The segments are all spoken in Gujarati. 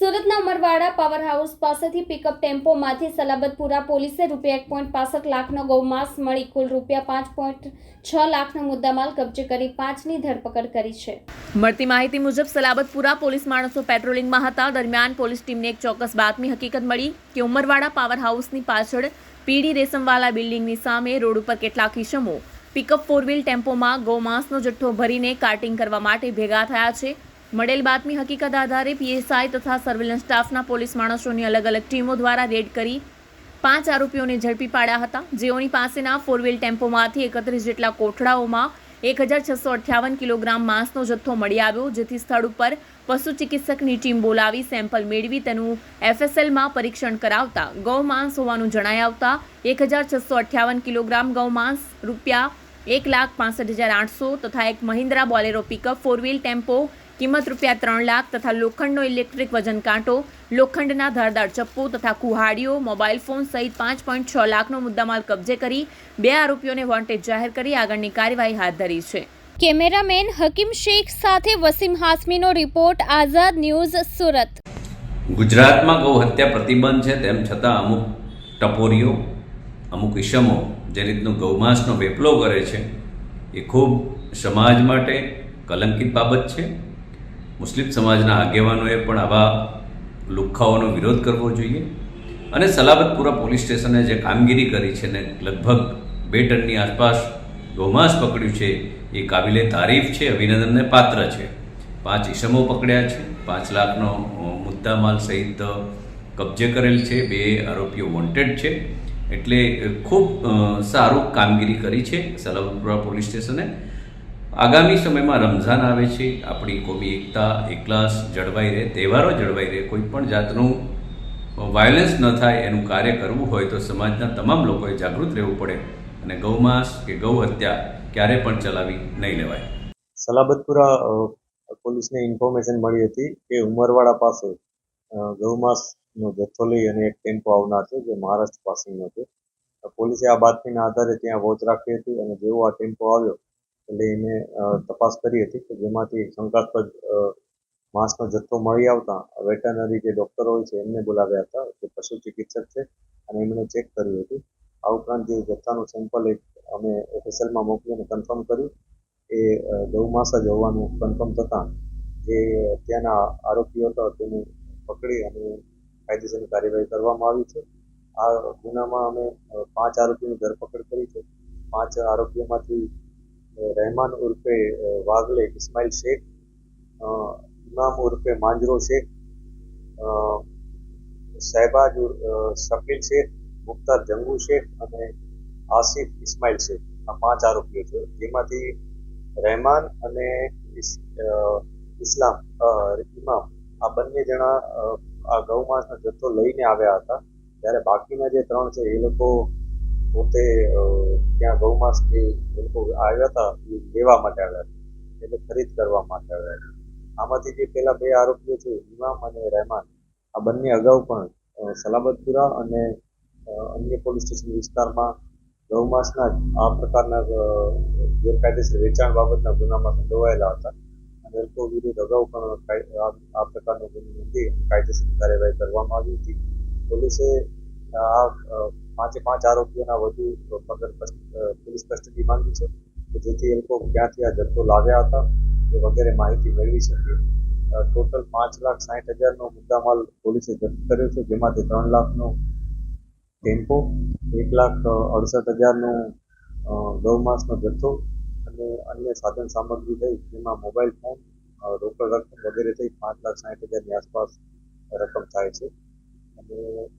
સુરતના અમરવાડા પાવર હાઉસ પાસેથી પિકઅપ ટેમ્પોમાંથી સલાબતપુરા પોલીસે રૂપિયા એક પોઈન્ટ પાસઠ લાખનો ગૌમાંસ મળી કુલ રૂપિયા પાંચ પોઈન્ટ છ લાખનો મુદ્દામાલ કબજે કરી પાંચની ધરપકડ કરી છે. મળતી માહિતી મુજબ સલાબતપુરા પોલીસ માણસો પેટ્રોલિંગમાં હતા. દરમિયાન પોલીસ ટીમને એક ચોક્કસ બાતમી હકીકત મળી કે ઉમરવાડા પાવર હાઉસની પાછળ પીડી રેશમવાલા બિલ્ડિંગની સામે રોડ ઉપર કેટલાક ઇસમો પિકઅપ ફોર વ્હીલ ટેમ્પોમાં ગૌમાંસનો જથ્થો ભરીને કાર્ટિંગ કરવા માટે ભેગા થયા છે. મળેલ બાતમી હકીકત આધારે પીએસઆઈ તથા સર્વેલન્સ સ્ટાફના પોલીસ માણસોની અલગ અલગ ટીમો દ્વારા રેડ કરી પાંચ આરોપીઓને ઝડપી પાડ્યા હતા. જેઓની પાસેના ફોર વ્હીલ ટેમ્પોમાંથી એકત્રીસ જેટલા કોઠડાઓમાં એક હજાર છસો અઠ્યાવન કિલોગ્રામ માંસનો જથ્થો મળી આવ્યો, જેથી સ્થળ ઉપર પશુ ચિકિત્સકની ટીમ બોલાવી સેમ્પલ મેળવી તેનું એફએસએલમાં પરીક્ષણ કરાવતા ગૌ માંસ હોવાનું જણાઈ આવતા એક હજાર છસો અઠ્યાવન કિલોગ્રામ ગૌ માંસ રૂપિયા એક લાખ પાસઠ હજાર આઠસો તથા એક Mahindra Bolero pickup four wheel tempo કિંમત રૂપિયા ત્રણ લાખ તથા લોખંડનો ઇલેક્ટ્રિક વજન કાંટો લોખંડના ધારદાર ચપ્પુ તથા કુહાડીઓ મોબાઈલ ફોન સહિત પાંચ પોઈન્ટ છ લાખનો મુદ્દામાલ કબજે કરી બે આરોપીઓને વોન્ટેડ જાહેર કરી આગળની કાર્યવાહી હાથ ધરી છે. કેમેરામેન હકીમ શેખ સાથે વસીમ હાસમીનો રિપોર્ટ આઝાદ ન્યૂઝ સુરત. ગુજરાતમાં ગૌ હત્યા પ્રતિબંધ છે તેમ છતાં અમુક ટપોરીઓ અમુક ઈસમો જે રીતનું ગૌમાંસનો વેપલો કરે છે એ ખૂબ સમાજ માટે કલંકિત બાબત છે. મુસ્લિમ સમાજના આગેવાનોએ પણ આવા લુખ્ખાઓનો વિરોધ કરવો જોઈએ. અને સલાબતપુરા પોલીસ સ્ટેશને જે કામગીરી કરી છે ને લગભગ બે ટનની આસપાસ ગૌમાંસ પકડ્યું છે, એ કાબિલે તારીફ છે, અભિનંદનને પાત્ર છે. પાંચ ઈસમો પકડ્યા છે, પાંચ લાખનો મુદ્દામાલ સહિત કબજે કરેલ છે, બે આરોપીઓ વોન્ટેડ છે. એટલે ખૂબ સારું કામગીરી કરી છે સલાબતપુરા પોલીસ સ્ટેશને. આગામી સમયમાં રમઝાન આવે છે, આપણી કોમી એકતા, એકલાસ જળવાઈ રહે, તહેવારો જળવાઈ રહે, કોઈ પણ જાતનું વાયોલન્સ ન થાય, એનું કાર્ય કરવું હોય તો સમાજના તમામ લોકોએ જાગૃત રહેવું પડે અને ગૌમાંસ કે ગૌ હત્યા ક્યારે પણ ચલાવી નહીં લેવાય. સલાબતપુરા પોલીસને ઇન્ફોર્મેશન મળી હતી કે ઉમરવાડા પાસે ગૌમાંસનો જથ્થો લઈ અને એક ટેમ્પો આવનાર છે જે મહારાષ્ટ્ર પાસેનો છે. પોલીસે આ બાતમીના આધારે ત્યાં વોચ રાખી હતી અને જેવો આ ટેમ્પો આવ્યો એને તપાસ કરી હતી કે જેમાંથી શંકાસ્પદ માંસનો જથ્થો મળી આવતા વેટરનરી જે ડૉક્ટરો હોય છે, એમને બોલાવ્યા હતા જે પશુ ચિકિત્સક છે અને એમણે ચેક કર્યું હતું. આ ઉપરાંત જે જથ્થાનું સેમ્પલ એક અમે એફએસએલમાં મોકલીને કન્ફર્મ કર્યું એ ગૌમાસ જ હોવાનું કન્ફર્મ થતાં જે ત્યાંના આરોપીઓ હતા તેને પકડી અને કાયદેસરની કાર્યવાહી કરવામાં આવી છે. આ ગુનામાં અમે પાંચ આરોપીની ધરપકડ કરી છે. પાંચ આરોપીઓમાંથી રહેમાન ઉર્ફે વાઘલે ઇસ્માઇલ શેખ ઇમામ ઉર્ફે માંજરો શેખ અ, શકીલ શેખ મુખ્તાર જંગુ શેખ અને આસિફ ઇસ્માઇલ શેખ આ પાંચ આરોપીઓ છે જેમાંથી રહેમાન અને ઇસ- ઇસ્લામ ઇમામ આ બંને જણા આ ગૌમાંસનો જથ્થો લઈને આવ્યા હતા ત્યારે બાકીના જે ત્રણ છે એ લોકો પોતે ત્યાં ગૌમાસ એ લોકો આવ્યા હતા, એ લેવા માટે આવ્યા હતા. એટલે ખરીદ કરવા માટે આવ્યા આમાંથી જે પેલા બે આરોપીઓ છે ઇમામ અને રહેમાન, આ બંને અગાઉ પણ સલામતપુરા અને અન્ય પોલીસ સ્ટેશન વિસ્તારમાં ગૌમાસના આ પ્રકારના ગેરકાયદેસર વેચાણ બાબતના ગુનામાં સંડોવાયેલા હતા. અને લોકો વિરુદ્ધ અગાઉ પણ આ પ્રકારનો ગુનો નોંધી કાયદેસરની કાર્યવાહી કરવામાં આવી હતી. પોલીસે આ પાંચે પાંચ આરોપીઓના વધુ પોલીસ કસ્ટડી માંગી છે જેથી એ લોકો ક્યાંથી આ જથ્થો લાવ્યા હતા એ વગેરે માહિતી મેળવી શકીએ. ટોટલ પાંચ લાખ સાઠ હજારનો મુદ્દામાલ પોલીસે જપ્ત કર્યો છે, જેમાંથી ત્રણ લાખનો ટેમ્પો, એક લાખ અડસઠ હજારનો ગૌમાંસનો જથ્થો અને અન્ય સાધન સામગ્રી થઈ, જેમાં મોબાઈલ ફોન રોકડ રકમ વગેરે થઈ પાંચ લાખ સાઠ હજારની આસપાસ રકમ થાય છે.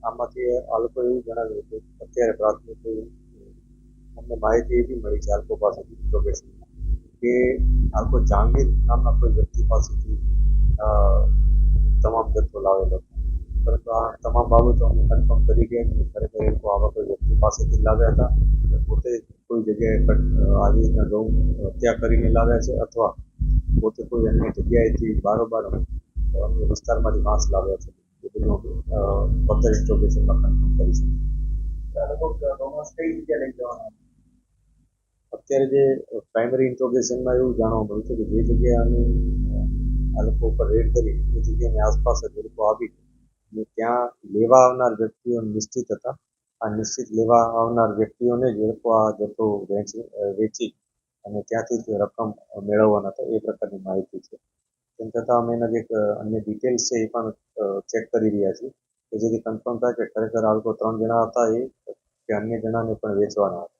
આમાંથી આ લોકો એવું જણાવ્યું કે અત્યારે પ્રાથમિક અમને માહિતી એવી મળી છે આ લોકો પાસેથી ઇન્ફોર્મેશનમાં કે આ લોકો જાંગીર નામના કોઈ વ્યક્તિ પાસેથી તમામ જથ્થો લાવેલો પરંતુ આ તમામ બાબતો અમે કન્ફર્મ કરી ગયા કે ખરેખર એ લોકો આવા કોઈ વ્યક્તિ પાસેથી લાવ્યા હતા પોતે કોઈ જગ્યાએ આવી રીતના ગૌ હત્યા કરીને લાવ્યા છે અથવા પોતે કોઈ અન્ય જગ્યાએથી બારોબાર અન્ય વિસ્તારમાંથી માંસ લાવ્યા છે. ફર્ધર ઇન્ટ્રોગેશનમાં કન્ફર્મ કરી શકીએ અત્યારે જે પ્રાઇમરી ઇન્ટ્રોગેશનમાં એવું જાણવા મળ્યું છે કે જે જગ્યાએ અમે આ લોકો ઉપર રેડ કરી, એ જગ્યાની આસપાસ જ લોકો આવી અને ત્યાં લેવા આવનાર વ્યક્તિઓ નિશ્ચિત હતા. આ નિશ્ચિત લેવા આવનાર વ્યક્તિઓને જ લોકો આ જથ્થો વેચી અને ત્યાંથી રકમ મેળવવાના હતા. એ પ્રકારની માહિતી છે. તેમ છતાં અમે એના જે અન્ય ડિટેલ્સ છે એ પણ ચેક કરી રહ્યા છીએ. કે જેથી કન્ફર્મ થાય કે ખરેખર આ લોકો ત્રણ જણા હતા એ, કે અન્ય જણાને પણ વેચવાના હતા.